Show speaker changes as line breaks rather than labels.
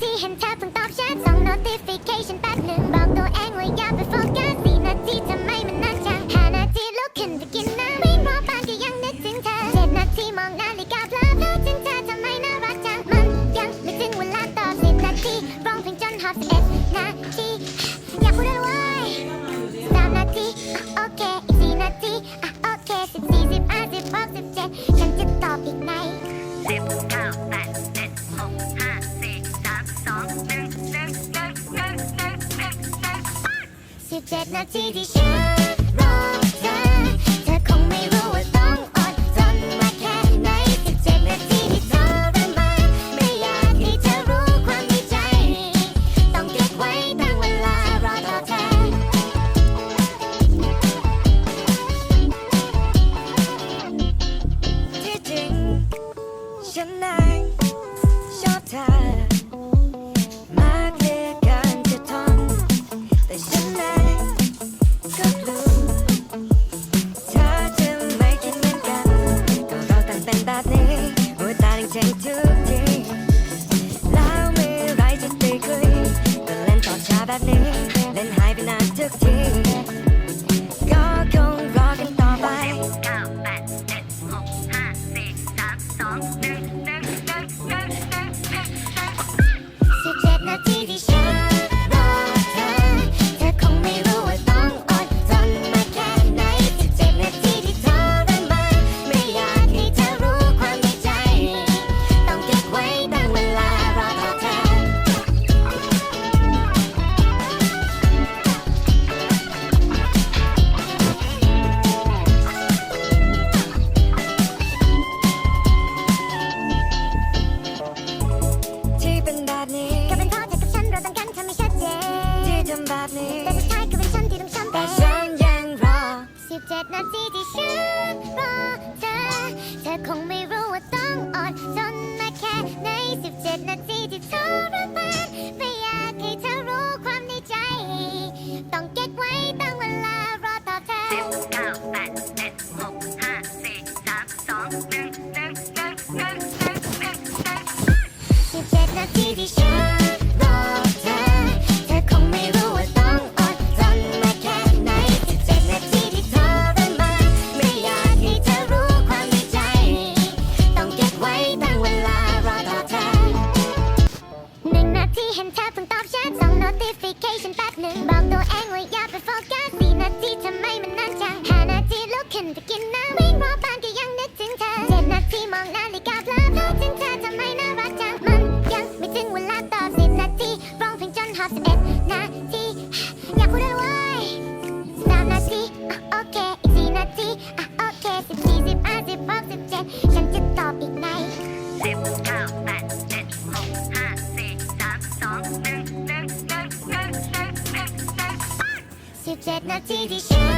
ที่เห็นเธอเพิ่งตอบฉันส่ง notification แป๊บหนึ่งบอกตัวเองว่าอย่าไปโฟกัสสี่นาทีทำไมมันนานจังห้านาทีลุกขึ้นไปกินน้ำวิ่งรอบบ้านก็ยังนึกถึงเธอเจ็ดนาทีมองนาฬิกาเพลอเพลอถึงเธอทำไมน่ารักจังมันยังไม่ถึงเวลาตอบสิบนาทีร้องเพลงจนหอบสิบนาทีอยากพูดอะไรวะ 形でしょ ทุกทีแล้วม่ไร
จะตีคุยแต่เล่นต่อชาแบบนี้ เล่นหายไปนานทุกที
ดนา
ทีที่ฉันรอเธอ เธอคงไม่ บอกตัวเองว่าอย่าไปโฟกัสสีนาทีทำไมมันนานจังห้านาทีลุกขึ้นไปกินน้ำวิ่งรอบบ้านก็ยังนึกถึงเธอเจ็ดนาทีมองนาฬิกาเพลิดเพลินถึงเธอทำไมน่ารักจังมันยังไม่ถึงเวลาตอบสิบนาทีร้องเพลงจนหอบสิบเอ็ดนาทีอยากพูดด้วยเว้ยสามนา
ทีโอเค 那 TV 秀。